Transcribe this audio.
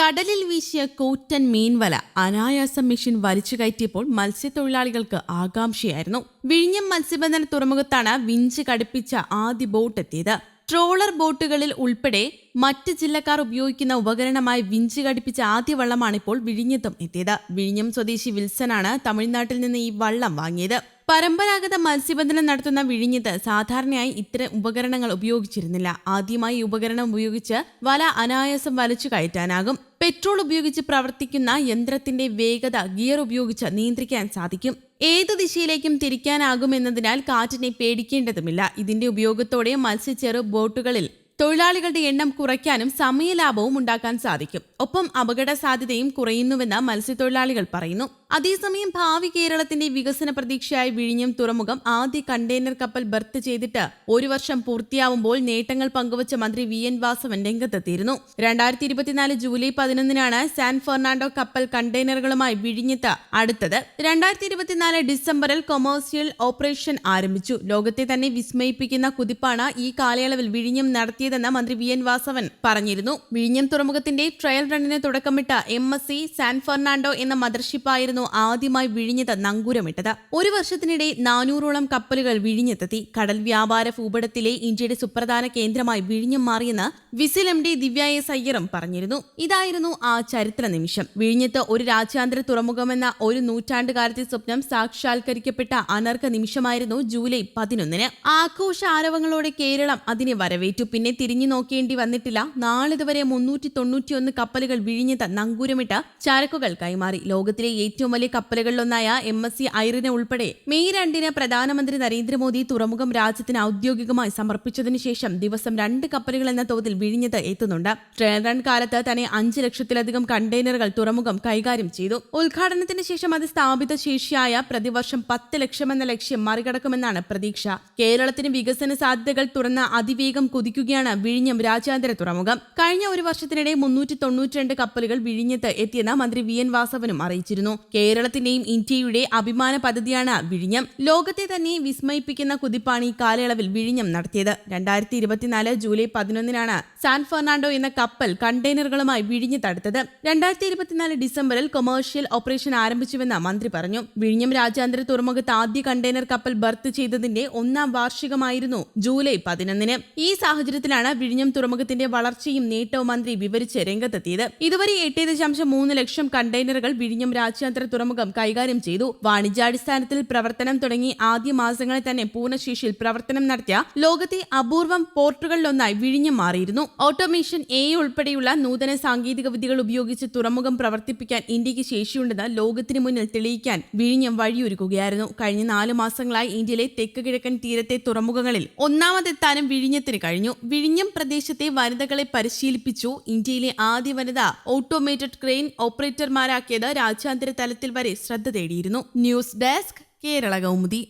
കടലിൽ വീശിയ കൂറ്റൻ മീൻവല അനായാസം മെഷീൻ വലിച്ചു കയറ്റിയപ്പോൾ മത്സ്യത്തൊഴിലാളികൾക്ക് ആകാംക്ഷയായിരുന്നു. വിഴിഞ്ഞം മത്സ്യബന്ധന തുറമുഖത്താണ് വിഞ്ച് കടുപ്പിച്ച ആദ്യ ബോട്ട് എത്തിയത്. ട്രോളർ ബോട്ടുകളിൽ ഉൾപ്പെടെ മറ്റ് ജില്ലക്കാർ ഉപയോഗിക്കുന്ന ഉപകരണമായി വിഞ്ച് ഘടിപ്പിച്ച ആദ്യ വള്ളമാണ് ഇപ്പോൾ വിഴിഞ്ഞത്തും എത്തിയത്. വിഴിഞ്ഞം സ്വദേശി വിൽസനാണ് തമിഴ്നാട്ടിൽ നിന്ന് ഈ വള്ളം വാങ്ങിയത്. പരമ്പരാഗത മത്സ്യബന്ധനം നടത്തുന്ന വിഴിഞ്ഞത്ത് സാധാരണയായി ഇത്തരം ഉപകരണങ്ങൾ ഉപയോഗിച്ചിരുന്നില്ല. ആദ്യമായി ഉപകരണം ഉപയോഗിച്ച് വല അനായാസം വലിച്ചു കയറ്റാനാകും. പെട്രോൾ ഉപയോഗിച്ച് പ്രവർത്തിക്കുന്ന യന്ത്രത്തിന്റെ വേഗത ഗിയർ ഉപയോഗിച്ച് നിയന്ത്രിക്കാൻ സാധിക്കും. ഏത് ദിശയിലേക്കും തിരിക്കാനാകുമെന്നതിനാൽ കാറ്റിനെ പേടിക്കേണ്ടതുമില്ല. ഇതിന്റെ ഉപയോഗത്തോടെ മത്സ്യച്ചെറു ബോട്ടുകളിൽ തൊഴിലാളികളുടെ എണ്ണം കുറയ്ക്കാനും സമയലാഭവും ഉണ്ടാക്കാൻ സാധിക്കും. ഒപ്പം അപകട സാധ്യതയും കുറയുന്നുവെന്ന് മത്സ്യത്തൊഴിലാളികൾ പറയുന്നു. അതേസമയം ഭാവി കേരളത്തിന്റെ വികസന പ്രതീക്ഷയായ വിഴിഞ്ഞം തുറമുഖം ആദ്യ കണ്ടെയ്നർ കപ്പൽ ബർത്ത് ചെയ്തിട്ട് ഒരു വർഷം പൂർത്തിയാവുമ്പോൾ നേട്ടങ്ങൾ പങ്കുവച്ച മന്ത്രി വി. എൻ. വാസവൻ രംഗത്തെത്തിയിരുന്നു. രണ്ടായിരത്തി ഇരുപത്തിനാല് ജൂലൈ പതിനൊന്നിനാണ് സാൻ ഫെർണാണ്ടോ കപ്പൽ കണ്ടെയ്നറുകളുമായി വിഴിഞ്ഞത്ത് അടുത്തത്. രണ്ടായിരത്തി ഇരുപത്തിനാല് ഡിസംബറിൽ കൊമേഴ്സ്യൽ ഓപ്പറേഷൻ ആരംഭിച്ചു. ലോകത്തെ തന്നെ വിസ്മയിപ്പിക്കുന്ന കുതിപ്പാണ് ഈ കാലയളവിൽ വിഴിഞ്ഞം നടത്തിയതെന്ന് മന്ത്രി വി എൻ വാസവൻ പറഞ്ഞിരുന്നു. വിഴിഞ്ഞം തുറമുഖത്തിന്റെ ട്രയൽ റണ്ണിന് തുടക്കമിട്ട M S C San Fernando എന്ന മദർഷിപ്പായിരുന്നു ആദ്യമായി വിഴിഞ്ഞത് നങ്കൂരമിട്ടത്. ഒരു വർഷത്തിനിടെ നാനൂറോളം കപ്പലുകൾ വിഴിഞ്ഞെത്തെത്തി. കടൽ വ്യാപാര ഭൂപടത്തിലെ ഇന്ത്യയുടെ സുപ്രധാന കേന്ദ്രമായി വിഴിഞ്ഞം മാറിയെന്ന് VISL M D Divya S പറഞ്ഞിരുന്നു. ഇതായിരുന്നു ആ ചരിത്ര നിമിഷം. വിഴിഞ്ഞത്ത് ഒരു രാജ്യാന്തര തുറമുഖമെന്ന ഒരു നൂറ്റാണ്ടുകാലത്തെ സ്വപ്നം സാക്ഷാത്കരിക്കപ്പെട്ട അനർഘ നിമിഷമായിരുന്നു ജൂലൈ പതിനൊന്നിന്. ആഘോഷ ആരവങ്ങളോടെ കേരളം അതിനെ വരവേറ്റു. പിന്നെ തിരിഞ്ഞു നോക്കേണ്ടി വന്നിട്ടില്ല. നാളിതുവരെ മുന്നൂറ്റി തൊണ്ണൂറ്റിയൊന്ന് കപ്പലുകൾ വിഴിഞ്ഞത് നങ്കൂരമിട്ട് ചരക്കുകൾ കൈമാറി. ലോകത്തിലെ ഏറ്റവും വലിയ കപ്പലുകളിലൊന്നായ എം എസ് സി ഐറിന് ഉൾപ്പെടെ മെയ് രണ്ടിന് പ്രധാനമന്ത്രി നരേന്ദ്രമോദി തുറമുഖം രാജ്യത്തിന് ഔദ്യോഗികമായി സമർപ്പിച്ചതിനു ശേഷം ദിവസം രണ്ട് കപ്പലുകൾ എന്ന തോതിൽ വിഴിഞ്ഞത് എത്തുന്നുണ്ട്. ട്രെയിൻ റൺ കാലത്ത് തന്നെ അഞ്ച് ലക്ഷത്തിലധികം കണ്ടെയ്നറുകൾ തുറമുഖം കൈകാര്യം ചെയ്തു. ഉദ്ഘാടനത്തിന് ശേഷം അത് സ്ഥാപിത ശേഷിയായ പ്രതിവർഷം പത്ത് ലക്ഷമെന്ന ലക്ഷ്യം മറികടക്കുമെന്നാണ് പ്രതീക്ഷ. കേരളത്തിന് വികസന സാധ്യതകൾ തുറന്ന അതിവേഗം കുതിക്കുകയാണ് വിഴിഞ്ഞം രാജ്യാന്തര തുറമുഖം. കഴിഞ്ഞ ഒരു വർഷത്തിനിടെ മുന്നൂറ്റി തൊണ്ണൂറ്റിരണ്ട് കപ്പലുകൾ വിഴിഞ്ഞത്ത് എത്തിയെന്ന് മന്ത്രി വി. എൻ. വാസവനും അറിയിച്ചിരുന്നു. കേരളത്തിന്റെയും ഇന്ത്യയുടെ അഭിമാന പദ്ധതിയാണ് വിഴിഞ്ഞം. ലോകത്തെ തന്നെ വിസ്മയിപ്പിക്കുന്ന കുതിപ്പാണ് ഈ കാലയളവിൽ വിഴിഞ്ഞം നടത്തിയത്. രണ്ടായിരത്തി ഇരുപത്തിനാല് ജൂലൈ പതിനൊന്നിനാണ് സാൻ ഫെർണാണ്ടോ എന്ന കപ്പൽ കണ്ടെയ്നറുകളുമായി വിഴിഞ്ഞത്തടുത്തത് രണ്ടായിരത്തി ഇരുപത്തിനാല് ഡിസംബറിൽ കൊമേഴ്ഷ്യൽ ഓപ്പറേഷൻ ആരംഭിച്ചുവെന്ന് മന്ത്രി പറഞ്ഞു. വിഴിഞ്ഞം രാജ്യാന്തര തുറമുഖത്ത് ആദ്യ കണ്ടെയ്നർ കപ്പൽ ബർത്ത് ചെയ്തതിന്റെ ഒന്നാം വാർഷികമായിരുന്നു ജൂലൈ പതിനൊന്നിന്. ഈ സാഹചര്യത്തിലാണ് വിഴിഞ്ഞം തുറമുഖത്തിന്റെ വളർച്ചയും നേട്ടവും മന്ത്രി വിവരിച്ച് രംഗത്തെത്തിയത്. ഇതുവരെ എട്ട് ദശാംശം മൂന്ന് ലക്ഷം കണ്ടെയ്നറുകൾ വിഴിഞ്ഞം രാജ്യാന്തര തുറമുഖം കൈകാര്യം ചെയ്തു. വാണിജ്യാടിസ്ഥാനത്തിൽ പ്രവർത്തനം തുടങ്ങി ആദ്യ മാസങ്ങളിൽ തന്നെ പൂർണശേഷിയിൽ പ്രവർത്തനം നടത്തിയ ലോകത്തെ അപൂർവം പോർട്ടുകളിലൊന്നായി വിഴിഞ്ഞം മാറിയിരുന്നു. ഓട്ടോമേഷൻ എ ഉൾപ്പെടെയുള്ള നൂതന സാങ്കേതിക വിദ്യകൾ ഉപയോഗിച്ച് തുറമുഖം പ്രവർത്തിപ്പിക്കാൻ ഇന്ത്യയ്ക്ക് ശേഷിയുണ്ടെന്ന് ലോകത്തിന് മുന്നിൽ തെളിയിക്കാൻ വിഴിഞ്ഞം വഴിയൊരുക്കുകയായിരുന്നു. കഴിഞ്ഞ നാല് മാസങ്ങളായി ഇന്ത്യയിലെ തെക്ക് കിഴക്കൻ തീരത്തെ തുറമുഖങ്ങളിൽ ഒന്നാമതെത്താനും വിഴിഞ്ഞത്തിന് കഴിഞ്ഞു. വിഴിഞ്ഞം പ്രദേശത്തെ വനിതകളെ പരിശീലിപ്പിച്ചു. ഇന്ത്യയിലെ ആദ്യ വനിത ഓട്ടോമേറ്റഡ് ക്രെയിൻ ഓപ്പറേറ്റർമാരാക്കിയത് രാജ്യാന്തര തലത്തിൽ വരെ ശ്രദ്ധ തേടിയിരുന്നു. News desk Kerala Kaumudi.